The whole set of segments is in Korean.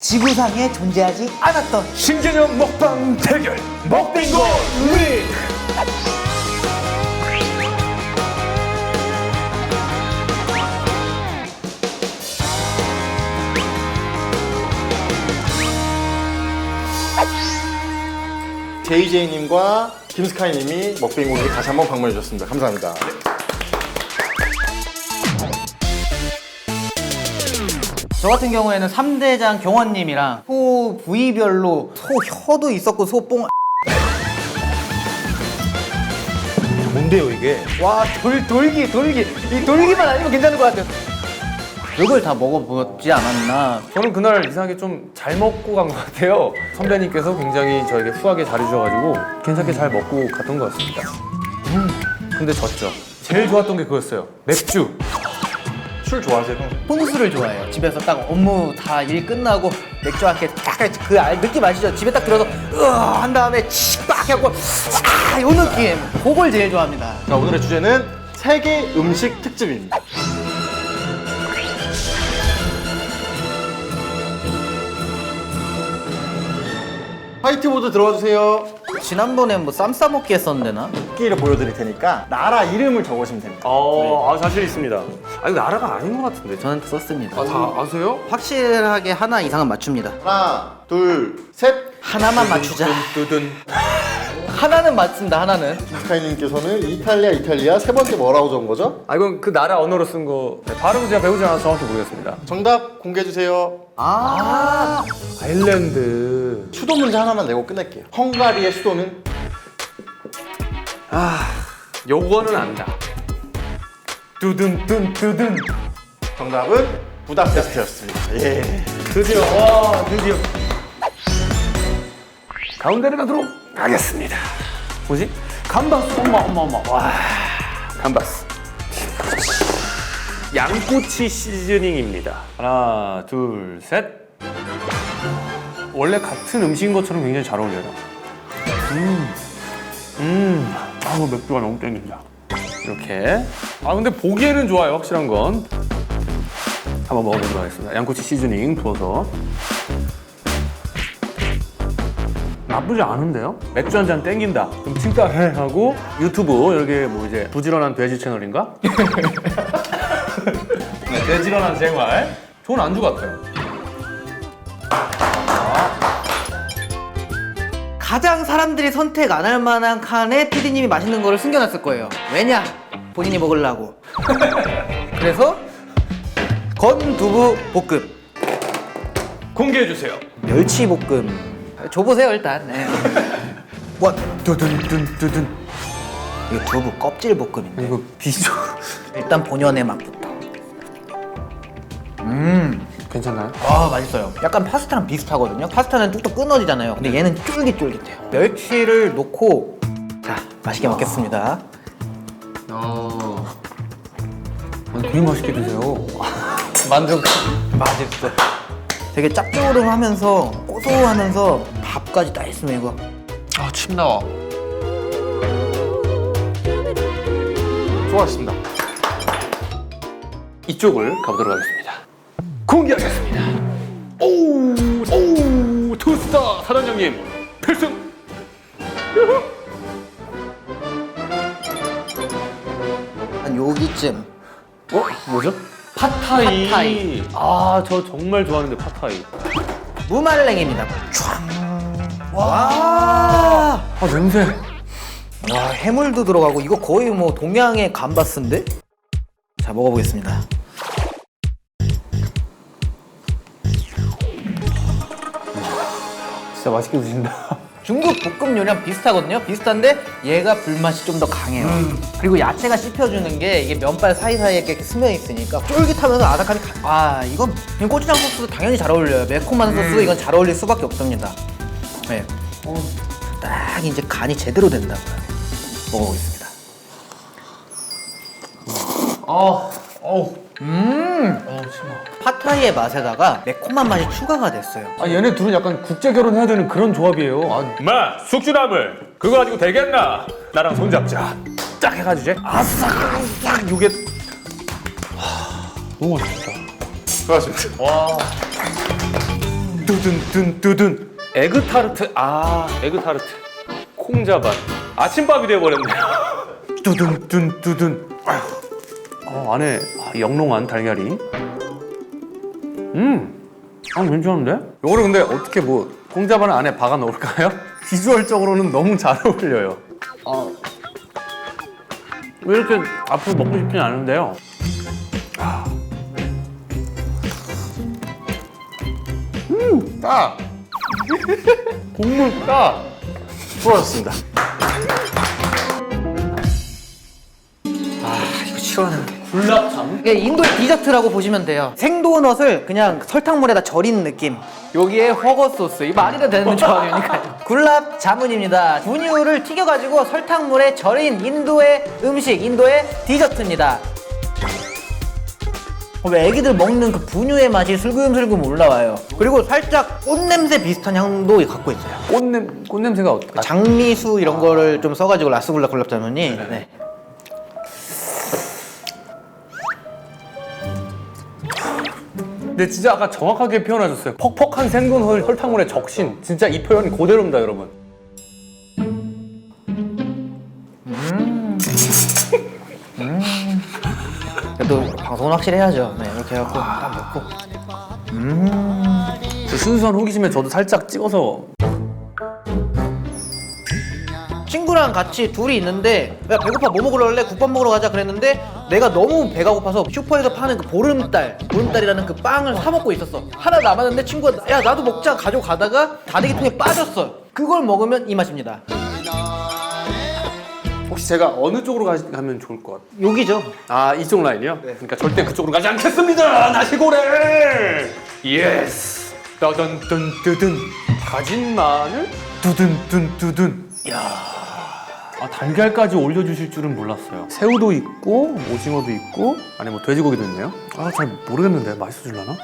지구상에 존재하지 않았던 신개념 먹방 대결 먹빙고 리 JJ님과 김스카이님이 먹빙고를 다시 한번 방문해 주셨습니다. 감사합니다. 저 같은 경우에는 3대장 경원님이랑 소 부위별로 소 혀도 있었고 소뽕 뭔데요 이게? 와 돌, 돌기 돌기 이 돌기만 아니면 괜찮을 것 같아요 이걸 다 먹어보지 않았나 저는 그날 이상하게 좀 잘 먹고 간 것 같아요. 선배님께서 굉장히 저에게 후하게 잘해주셔가지고 괜찮게 잘 먹고 갔던 것 같습니다. 음, 근데 졌죠. 제일 좋았던 게 그거였어요. 맥주. 술 좋아하세요? 평소에? 혼술을 좋아해요 집에서 딱 업무 다 일 끝나고 맥주 한캔 그 알- 느낌 아시죠? 집에 딱 들어서 으아 한 다음에 칙빡 하고 아요 느낌 그걸 제일 좋아합니다 자, 오늘의 주제는 세계 음식 특집입니다. 화이트보드 들어와 주세요. 지난번에 뭐 쌈 싸먹기 했었는데 나? 끼를 보여드릴 테니까 나라 이름을 적으시면 됩니다. 어, 아, 자신 있습니다. 아, 이거 나라가 아닌 것 같은데. 저는 썼습니다 아, 다 아세요? 확실하게 하나 이상은 맞춥니다 하나, 둘, 셋. 하나만 맞추자 두둔. 하나는 맞습니다 하나는 스카이님께서는 이탈리아, 이탈리아 세 번째 뭐라고 적은 거죠? 아, 이건 그 나라 언어로 쓴 거. 네, 발음 제가 배우지 않아서 정확히 모르겠습니다. 정답 공개해 주세요. 아 아일랜드. 수도 문제 하나만 내고 끝낼게요. 헝가리의 수도는 요거는 안다. 두둔, 둔, 두둔. 정답은 부다페스트였습니다. 예. 드디어, 와, 드디어. 가운데를 가도록 하겠습니다. 뭐지? 감바스. 어머, 어머, 어머. 와, 감바스. 양꼬치 시즈닝입니다. 하나, 둘, 셋. 원래 같은 음식인 것처럼 굉장히 잘 어울려요. 음, 음, 아우 맥주가 너무 땡긴다. 이렇게. 아 근데 보기에는 좋아요, 확실한 건. 한번 먹어보도록 하겠습니다. 양꼬치 시즈닝 부어서. 나쁘지 않은데요? 맥주 한 잔 땡긴다. 그럼 칭따해 하고 유튜브 여기 뭐 이제 부지런한 돼지 채널인가? 네, 돼지런한 생활. 좋은 안주 같아요. 가장 사람들이 선택 안 할 만한 칸에 PD님이 맛있는 거를 숨겨놨을 거예요 왜냐? 본인이 먹으려고 그래서 건두부 볶음 공개해 주세요. 멸치 볶음 줘보세요 일단 네. 와 두둔 둔 두둔 이거 두부 껍질 볶음인데 이거 비주얼 일단 본연의 맛부터 음 괜찮나요? 아 맛있어요. 약간 파스타랑 비슷하거든요. 파스타는 뚝뚝 끊어지잖아요. 근데 얘는 쫄깃쫄깃해요. 멸치를 넣고 자 맛있게 먹겠습니다. 아, 아니, 되게 맛있게 드세요. 만족. 맛있어. 되게 짭조름하면서 고소하면서 밥까지 다 있으면 이거 아, 침 나와. 수고하셨습니다. 이쪽을 가보도록 하겠습니다. 공개하겠습니다. 오, 오, 투스타 사단장님 필승. 한 여기쯤. 어, 뭐죠? 팟타이. 팟타이. 아, 저 정말 좋아하는데 팟타이. 무말랭입니다. 촤. 와. 아, 냄새. 와 해물도 들어가고 이거 거의 뭐 동양의 감바스인데? 자 먹어보겠습니다. 진짜 맛있게 드신다. 중국 볶음 요리랑 비슷하거든요. 비슷한데 얘가 불맛이 좀 더 강해요. 그리고 야채가 씹혀주는 게 이게 면발 사이사이에 이렇게 스며 있으니까 쫄깃하면서 아삭하니 가- 아 이건 그냥 고추장 소스도 당연히 잘 어울려요. 매콤한 소스 이건 잘 어울릴 수밖에 없습니다. 네. 어, 딱 이제 간이 제대로 된다고요. 먹어보겠습니다. 아, 어우. 음 어, 심하. 파타이의 맛에다가 매콤한 맛이 추가가 됐어요. 아, 얘네 둘은 약간 국제 결혼해야 되는 그런 조합이에요. 아, 마, 숙주나물. 그거 가지고 되겠나? 나랑 손잡자. 딱 해가지고 이제 아싹, 아싹, 요게. 하, 너무 맛있다. 수고하셨습니다. 와. 뚜둔 뚜둔 뚜둔 에그 타르트 아 에그 타르트 콩자반 아침밥이 되어버렸네요 뚜둔 뚜둔 뚜둔 아휴. 어, 안에 아, 영롱한 달걀이 음 아, 괜찮은데? 요거를 근데 어떻게 뭐 콩자반 안에 박아 놓을까요? 비주얼적으로는 너무 잘 어울려요 아, 왜 이렇게 앞으로 먹고 싶진 않은데요 아! 국물 까 수고하셨습니다. 이거 싫어하는데. 이게 인도의 디저트라고 보시면 돼요. 생도넛을 그냥 설탕물에다 절인 느낌. 여기에 허거 소스. 이 말이나 되는 조합이니까요. 굴랍 자문입니다. 분유를 튀겨가지고 설탕물에 절인 인도의 음식, 인도의 디저트입니다. 어, 왜 애기들 먹는 그 분유의 맛이 슬금슬금 올라와요. 그리고 살짝 꽃 냄새 비슷한 향도 갖고 있어요. 꽃냄 꽃냄새가 어떨까? 장미수 이런 거를 좀 써가지고 라스굴라 굴랍 자문이. 네. 근데 진짜 아까 정확하게 표현하셨어요. 퍽퍽한 생돈 설탕물의 적신. 진짜 이 표현이 그대로입니다, 여러분. 그래도 방송은 확실히 해야죠. 네, 이렇게 해갖고 딱 먹고. 그 순수한 호기심에 저도 살짝 찍어서 친구랑 같이 둘이 있는데 야 배고파 뭐 먹으러 갈래? 국밥 먹으러 가자 그랬는데 내가 너무 배가 고파서 슈퍼에서 파는 그 보름달 보름달이라는 그 빵을 사 먹고 있었어 하나 남았는데 친구가 야 나도 먹자 가져가다가 다대기 통에 빠졌어 그걸 먹으면 이 맛입니다 혹시 제가 어느 쪽으로 가, 가면 좋을 것 같아요? 여기죠 아 이쪽 라인이요? 그러니까 절대 그쪽으로 가지 않겠습니다. 나시고래. 예스. 뜬 뜨든 다진 마늘 뜬 뜨든. 야. 아 달걀까지 올려주실 줄은 몰랐어요. 새우도 있고 오징어도 있고 안에 뭐 돼지고기도 있네요. 아 잘 모르겠는데 맛있어질라나?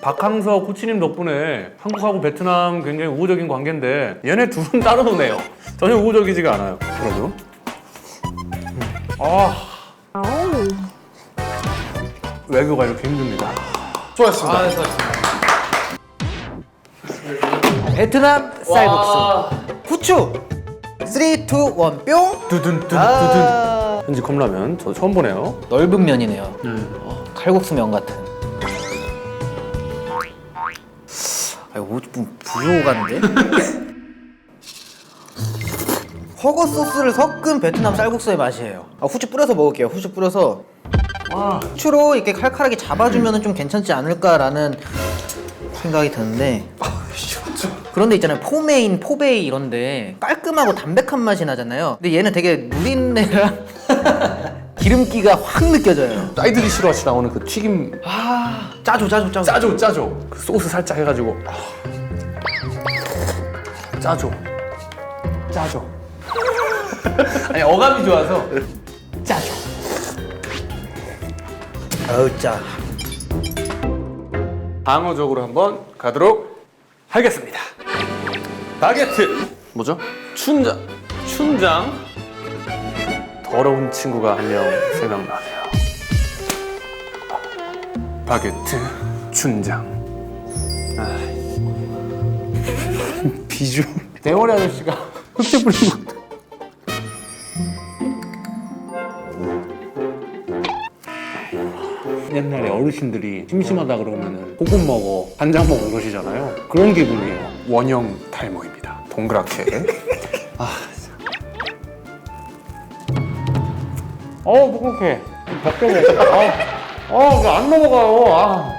박항서 코치님 덕분에 한국하고 베트남 굉장히 우호적인 관계인데 얘네 둘은 따로 노네요. 전혀 우호적이지가 않아요. 그래도. 아. 외교가 이렇게 힘듭니다. 수고하셨습니다. 베트남 쌀국수. 후추. 3, 2, 1 뿅. 두둔 두둔 아, 두둔. 현지 컵라면 저 처음 보네요. 넓은 면이네요. 어, 칼국수 면 같은. 아 이거 좀 부족한데? 허거 소스를 섞은 베트남 쌀국수의 맛이에요. 아, 후추 뿌려서 먹을게요. 후추 뿌려서. 후추로 이렇게 칼칼하게 잡아주면 좀 괜찮지 않을까라는 생각이 드는데 그런데 있잖아요 포메인, 포베이 이런데 깔끔하고 담백한 맛이 나잖아요 근데 얘는 되게 누린내랑 기름기가 확 느껴져요 사이드리 싫어하시 나오는 그 튀김 아 짜조 짜조 짜조 짜죠 짜죠. 그 소스 살짝 해가지고 아. 짜죠. 짜죠. 아니 어감이 좋아서 짜죠. 어우 짜 방어적으로 한번 가도록 하겠습니다. 바게트 뭐죠? 춘장 춘장 더러운 친구가 한 명 생각나네요. 바게트 춘장 아. 비주 대머리 아저씨가 흑채 것 옛날에 어르신들이 심심하다 그러면은 볶음 먹어, 간장 먹어 그러시잖아요. 그런 기분이에요. 원형 탈모입니다. 동그랗게. 아. 어, 동그랗게. 벗겨내. 아, 아, 이거 안 넘어가요. 아.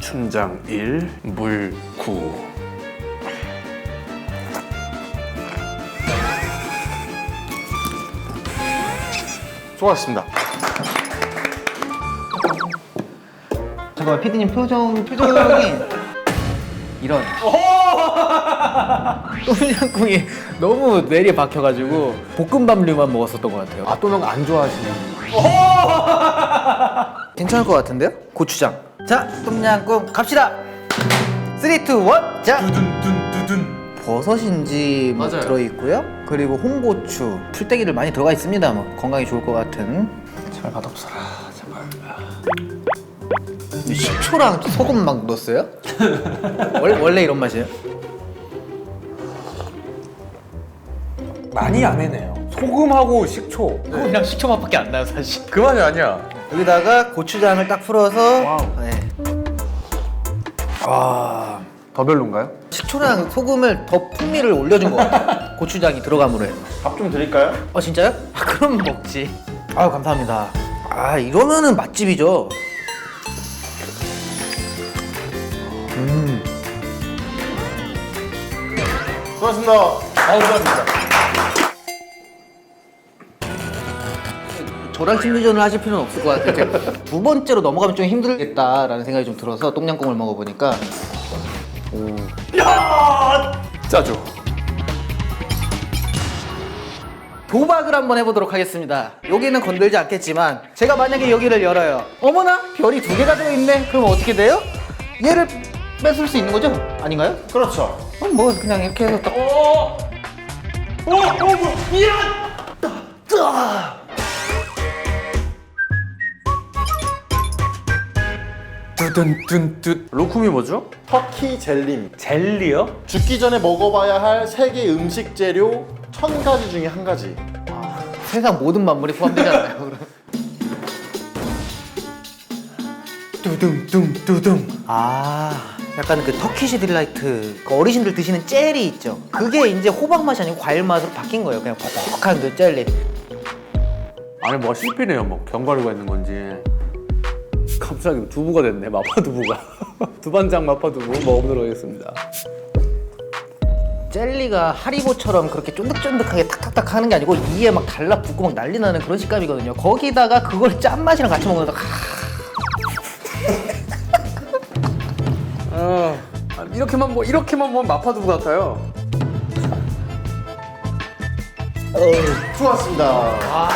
춘장 1, 물 9. 수고하셨습니다. 잠깐만 피디님 표정 표정이 이런 똠양꿍이 너무 뇌리에 박혀가지고 볶음밥류만 먹었었던 것 같아요 아, 또 뭔가 안 좋아하시는. 괜찮을 것 같은데요? 고추장 자 똠양꿍 갑시다 3, 2, 1 자! 버섯인지 뭐 맞아요. 들어있고요 그리고 홍고추 풀떼기를 많이 들어가 있습니다 뭐 건강에 좋을 것 같은 잘 맛없어라, 제발. 식초랑 소금 막 넣었어요? 원래, 원래 이런 맛이에요? 많이 안 해네요. 소금하고 식초. 그냥 식초 맛밖에 안 나요 사실 그 맛이 아니야. 여기다가 고추장을 딱 풀어서 네. 아더 별론가요? 식초랑 소금을 더 풍미를 올려준 것 같아요 고추장이 들어감으로 해서 밥 좀 드릴까요? 어 진짜요? 아, 그럼 먹지 아 감사합니다 아 이러면은 맛집이죠 수고하셨습니다. 아, 감사합니다. 저랑 심리전을 하실 필요는 없을 것 같아요 두 번째로 넘어가면 좀 힘들겠다라는 생각이 좀 들어서 똠양꿍을 먹어보니까 짜죠. 도박을 한번 해보도록 하겠습니다. 여기는 건들지 않겠지만 제가 만약에 여기를 열어요. 어머나 별이 두 개가 들어있네. 그럼 어떻게 돼요? 얘를 뺏을 수 있는 거죠? 아닌가요? 그렇죠. 그럼 뭐 그냥 이렇게 해서 딱 어! 어! 어! 뭐, 미안! 뚜둔뚠뚠 로쿰이 뭐죠? 터키 젤리입니다. 젤리요? 죽기 전에 먹어봐야 할 세계 음식 재료 천 가지 중에 한 가지. 세상 모든 만물이 포함되잖아요. 그럼. 뚜둥 뚜둥 아, 약간 그 터키시 딜라이트 그 어르신들 드시는 젤이 있죠. 그게 이제 호박 맛이 아니고 과일 맛으로 바뀐 거예요. 그냥 퍽퍽한 그 젤리. 안에 뭐가 씹히네요 뭐 견과류가 있는 건지 갑자기 두부가 됐네 마파두부가 두반장 마파두부 먹어보도록 하겠습니다 젤리가 하리보처럼 그렇게 쫀득쫀득하게 탁탁탁 하는 게 아니고 이에 막 달라붙고 막 난리 나는 그런 식감이거든요. 거기다가 그걸 짠맛이랑 같이 먹으면 또 아, 이렇게만 뭐 이렇게만 보면 마파두부 같아요. 수고하셨습니다.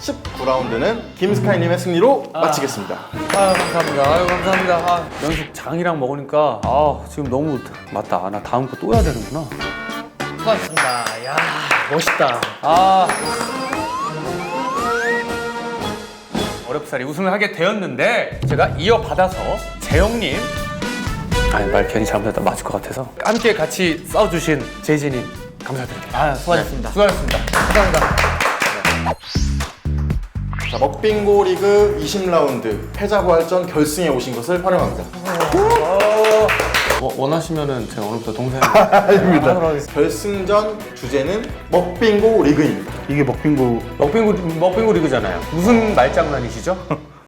19라운드는 김스카이님의 승리로 마치겠습니다. 아 감사합니다. 아유 감사합니다. 아, 연숙 장이랑 먹으니까 아 지금 너무 맞다. 아, 나 다음 거 또 해야 되는구나. 수고하셨습니다. 야 멋있다. 아 어렵사리 우승을 하게 되었는데 제가 이어받아서 재영님. 아니 말 괜히 잘못했다. 맞을 것 같아서. 함께 같이 싸워주신 재진님 감사드립니다. 아 수고하셨습니다. 수고하셨습니다. 감사합니다. 자, 먹빙고 리그 20라운드. 패자 부활전 결승에 오신 것을 환영합니다. 어, 원하시면은 제가 오늘부터 동생 아닙니다. 결승전 주제는 먹빙고 리그입니다. 이게 먹빙고 먹빙구 먹빙구 리그잖아요 무슨 말장난이시죠?